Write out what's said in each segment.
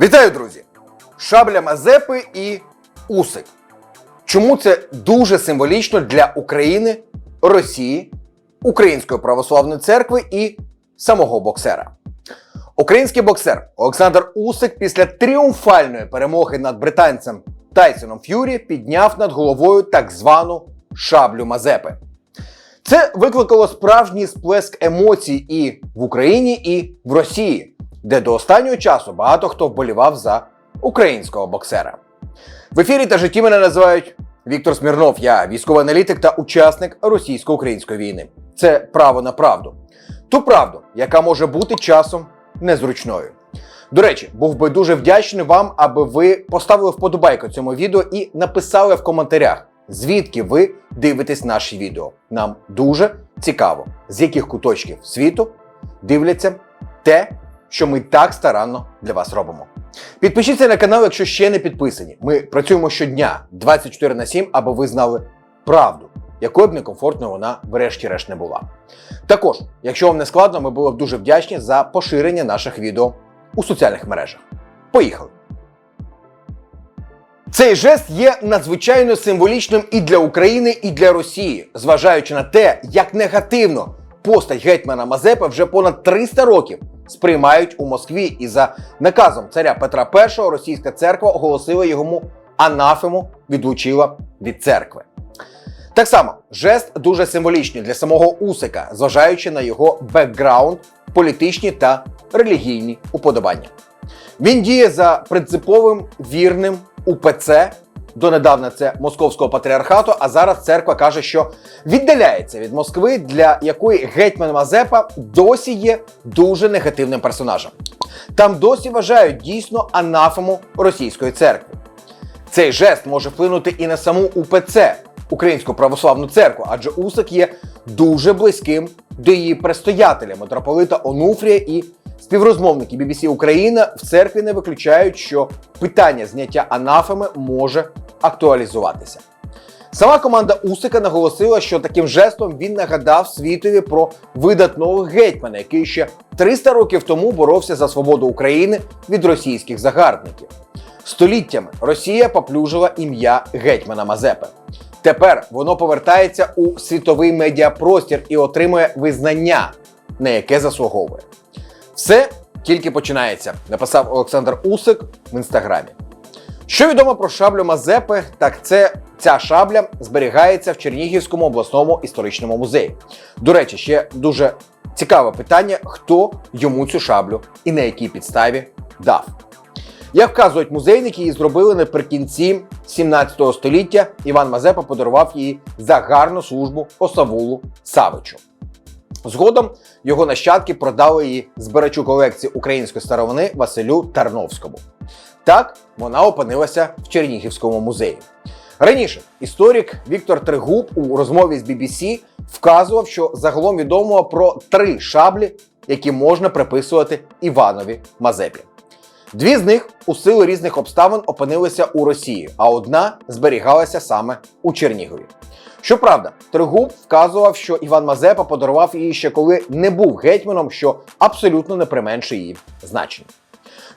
Вітаю, друзі! Шабля Мазепи і Усик. Чому це дуже символічно для України, Росії, Української православної церкви і самого боксера? Український боксер Олександр Усик після тріумфальної перемоги над британцем Тайсоном Ф'юрі підняв над головою так звану шаблю Мазепи. Це викликало справжній сплеск емоцій і в Україні, і в Росії, де до останнього часу багато хто вболівав за українського боксера. В ефірі та житті мене називають Віктор Смірнов. Я військовий аналітик та учасник російсько-української війни. Це право на правду. Ту правду, яка може бути часом незручною. До речі, був би дуже вдячний вам, аби ви поставили вподобайку цьому відео і написали в коментарях, звідки ви дивитесь наші відео. Нам дуже цікаво, з яких куточків світу дивляться те, що ми так старанно для вас робимо. Підпишіться на канал, якщо ще не підписані. Ми працюємо щодня 24 на 7, аби ви знали правду, якою б некомфортною вона врешті-решт не була. Також, якщо вам не складно, ми були б дуже вдячні за поширення наших відео у соціальних мережах. Поїхали! Цей жест є надзвичайно символічним і для України, і для Росії, зважаючи на те, як негативно постать гетьмана Мазепи вже понад 300 років сприймають у Москві, і за наказом царя Петра І російська церква оголосила йому анафему, відлучила від церкви. Так само жест дуже символічний для самого Усика, зважаючи на його бекграунд, політичні та релігійні уподобання. Він діє за принциповим вірним УПЦ. Донедавна це московського патріархату, а зараз церква каже, що віддаляється від Москви, для якої гетьман Мазепа досі є дуже негативним персонажем. Там досі вважають дійсно анафему російської церкви. Цей жест може вплинути і на саму УПЦ, Українську православну церкву, адже Усик є дуже близьким до її предстоятеля, митрополита Онуфрія і співрозмовники BBC Україна в церкві не виключають, що питання зняття анафеми може актуалізуватися. Сама команда Усика наголосила, що таким жестом він нагадав світові про видатного гетьмана, який ще 300 років тому боровся за свободу України від російських загарбників. Століттями Росія поплюжила ім'я гетьмана Мазепи. Тепер воно повертається у світовий медіапростір і отримує визнання, на яке заслуговує. Все тільки починається, написав Олександр Усик в інстаграмі. Що відомо про шаблю Мазепи, так це ця шабля зберігається в Чернігівському обласному історичному музеї. До речі, ще дуже цікаве питання, хто йому цю шаблю і на якій підставі дав. Як вказують музейники, її зробили наприкінці 17 століття. Іван Мазепа подарував її за гарну службу Осавулу Савичу. Згодом його нащадки продали її збирачу колекції української старовини Василю Тарновському. Так вона опинилася в Чернігівському музеї. Раніше історик Віктор Тригуб у розмові з BBC вказував, що загалом відомо про три шаблі, які можна приписувати Іванові Мазепі. Дві з них у силу різних обставин опинилися у Росії, а одна зберігалася саме у Чернігові. Щоправда, Тригуб вказував, що Іван Мазепа подарував її ще коли не був гетьманом, що абсолютно не применшує її значення.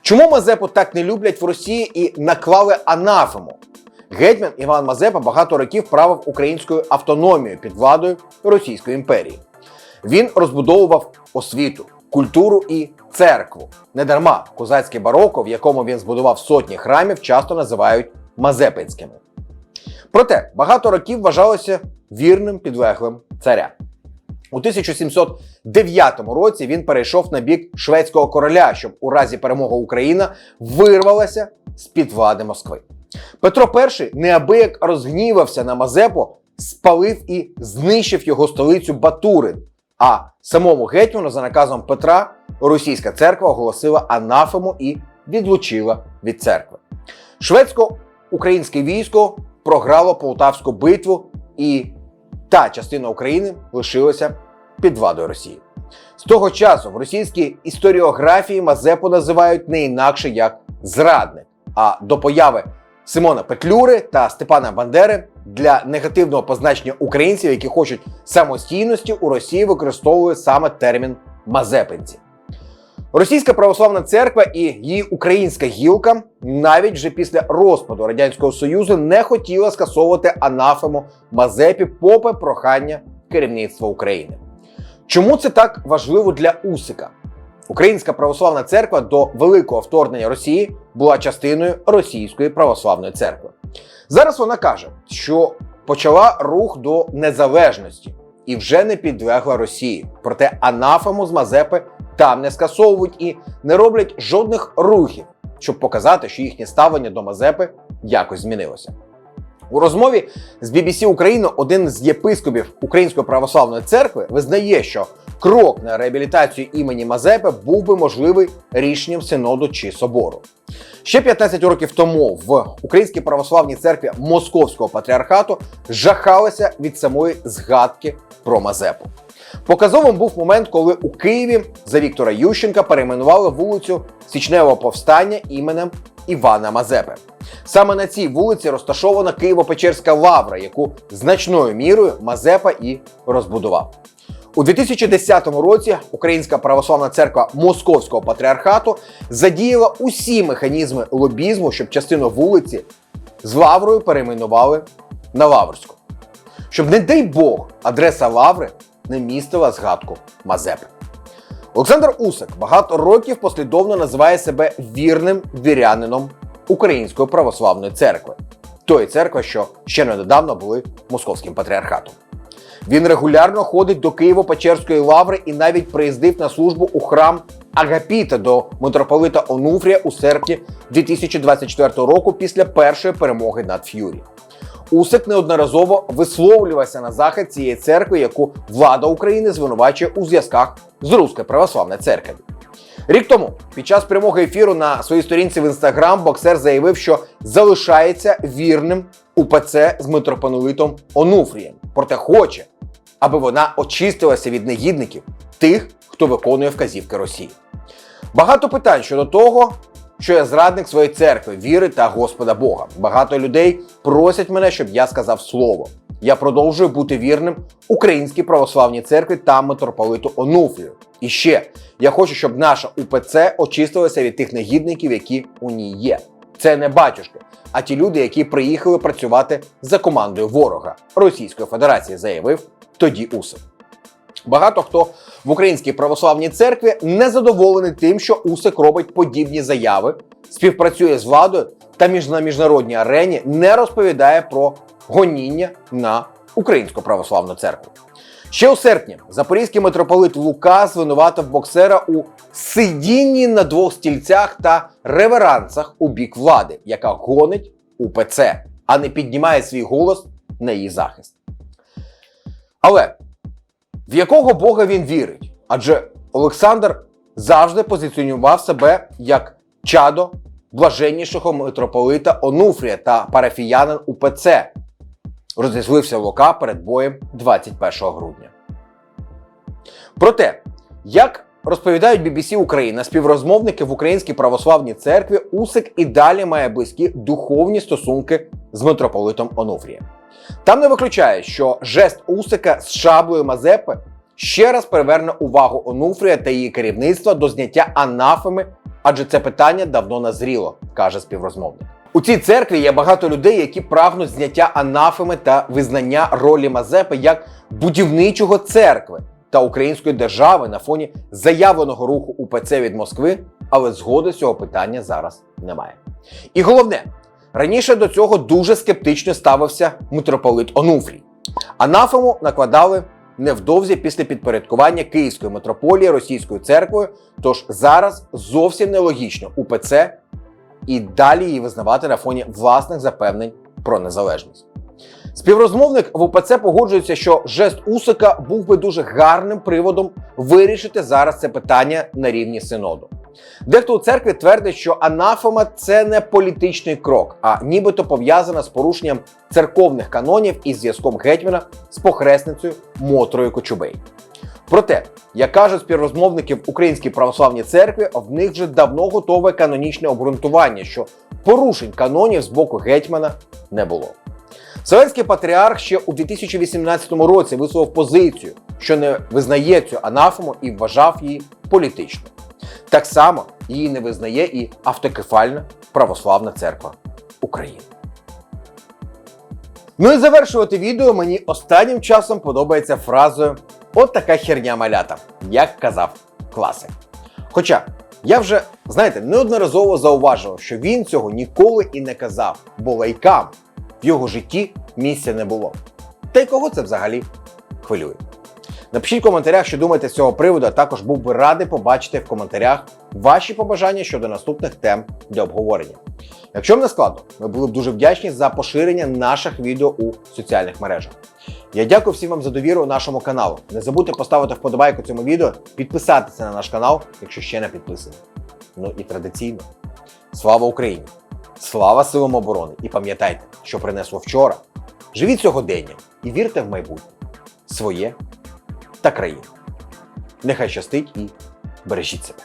Чому Мазепу так не люблять в Росії і наклали анафему? Гетьман Іван Мазепа багато років правив українською автономією під владою Російської імперії. Він розбудовував освіту, культуру і церкву. Недарма козацьке бароко, в якому він збудував сотні храмів, часто називають Мазепинськими. Проте багато років вважалося вірним підлеглим царя. У 1709 році він перейшов на бік шведського короля, щоб у разі перемоги Україна вирвалася з-під влади Москви. Петро І неабияк розгнівався на Мазепу, спалив і знищив його столицю Батурин. А самому гетьману за наказом Петра російська церква оголосила анафему і відлучила від церкви. Шведсько-українське військо програло Полтавську битву, і та частина України лишилася під владою Росії. З того часу в російській історіографії Мазепу називають не інакше як зрадник. А до появи Симона Петлюри та Степана Бандери для негативного позначення українців, які хочуть самостійності, у Росії використовують саме термін мазепинці. Російська православна церква і її українська гілка навіть вже після розпаду радянського союзу не хотіла скасовувати анафему Мазепі попри прохання керівництва України. Чому це так важливо для Усика? Українська православна церква до великого вторгнення Росії була частиною Російської православної церкви. Зараз вона каже, що почала рух до незалежності і вже не підлегла Росії. Проте анафему з Мазепи там не скасовують і не роблять жодних рухів, щоб показати, що їхнє ставлення до Мазепи якось змінилося. У розмові з BBC Україна один з єпископів Української православної церкви визнає, що крок на реабілітацію імені Мазепи був би можливий рішенням синоду чи собору. Ще 15 років тому в Українській православній церкві Московського патріархату жахалися від самої згадки про Мазепу. Показовим був момент, коли у Києві за Віктора Ющенка перейменували вулицю Січневого повстання іменем Івана Мазепи. Саме на цій вулиці розташована Києво-Печерська лавра, яку значною мірою Мазепа і розбудував. У 2010 році Українська православна церква Московського патріархату задіяла усі механізми лобізму, щоб частину вулиці з Лаврою перейменували на Лаврську. Щоб, не дай Бог, адреса Лаври не містила згадку Мазепи. Олександр Усик багато років послідовно називає себе вірним вірянином Української православної церкви, тої церкви, що ще недавно були московським патріархатом. Він регулярно ходить до Києво-Печерської лаври і навіть приїздив на службу у храм Агапіта до митрополита Онуфрія у серпні 2024 року після першої перемоги над Ф'юрі. Усик неодноразово висловлювався на захист цієї церкви, яку влада України звинувачує у зв'язках з Руською православною церквою. Рік тому, під час прямого ефіру на своїй сторінці в інстаграм, боксер заявив, що залишається вірним УПЦ з митрополитом Онуфрієм, проте хоче, аби вона очистилася від негідників тих, хто виконує вказівки Росії. Багато питань щодо того, що я зрадник своєї церкви, віри та Господа Бога. Багато людей просять мене, щоб я сказав слово. Я продовжую бути вірним Українській православній церкві та митрополиту Онуфрію. І ще я хочу, щоб наша УПЦ очистилася від тих негідників, які у ній є. Це не батюшки, а ті люди, які приїхали працювати за командою ворога Російської Федерації, заявив тоді Усик. Багато хто в Українській православній церкві не задоволений тим, що Усик робить подібні заяви, співпрацює з владою та між на міжнародній арені не розповідає про гоніння на Українську православну церкву. Ще у серпні запорізький митрополит Лука звинуватив боксера у сидінні на двох стільцях та реверансах у бік влади, яка гонить УПЦ, а не піднімає свій голос на її захист. Але в якого Бога він вірить? Адже Олександр завжди позиціонував себе як чадо блаженнішого митрополита Онуфрія та парафіянин УПЦ. Розізлився Лука перед боєм 21 грудня. Проте, як розповідають BBC Україна, співрозмовники в Українській православній церкві, Усик і далі має близькі духовні стосунки з митрополитом Онуфрієм. Там не виключає, що жест Усика з шаблею Мазепи ще раз приверне увагу Онуфрія та її керівництва до зняття анафеми, адже це питання давно назріло, каже співрозмовник. У цій церкві є багато людей, які прагнуть зняття анафеми та визнання ролі Мазепи як будівничого церкви та української держави на фоні заявленого руху УПЦ від Москви, але згоди цього питання зараз немає. І головне, раніше до цього дуже скептично ставився митрополит Онуфрій. Анафему накладали невдовзі після підпорядкування Київської митрополії Російською церквою, тож зараз зовсім нелогічно УПЦ і далі її визнавати на фоні власних запевнень про незалежність. Співрозмовник в УПЦ погоджується, що жест Усика був би дуже гарним приводом вирішити зараз це питання на рівні синоду. Дехто у церкві твердить, що анафема це не політичний крок, а нібито пов'язана з порушенням церковних канонів і зв'язком гетьмана з похресницею Мотрою Кочубей. Проте, як кажуть співрозмовники в Українській православній церкві, в них вже давно готове канонічне обґрунтування, що порушень канонів з боку гетьмана не було. Вселенський патріарх ще у 2018 році висловив позицію, що не визнає цю анафему і вважав її політичною. Так само її не визнає і автокефальна православна церква України. Ну і завершувати відео мені останнім часом подобається фразою От така херня малята, як казав класик. Хоча я вже, знаєте, неодноразово зауважував, що він цього ніколи і не казав, бо лайкам в його житті місця не було. Та й кого це взагалі хвилює? Напишіть в коментарях, що думаєте з цього приводу, а також був би радий побачити в коментарях ваші побажання щодо наступних тем для обговорення. Якщо вам не складно, ми були б дуже вдячні за поширення наших відео у соціальних мережах. Я дякую всім вам за довіру нашому каналу. Не забудьте поставити вподобайку цьому відео, підписатися на наш канал, якщо ще не підписані. Ну і традиційно. Слава Україні! Слава силам оборони! І пам'ятайте, що принесло вчора. Живіть сьогодення і вірте в майбутнє своє та країну. Нехай щастить і бережіть себе.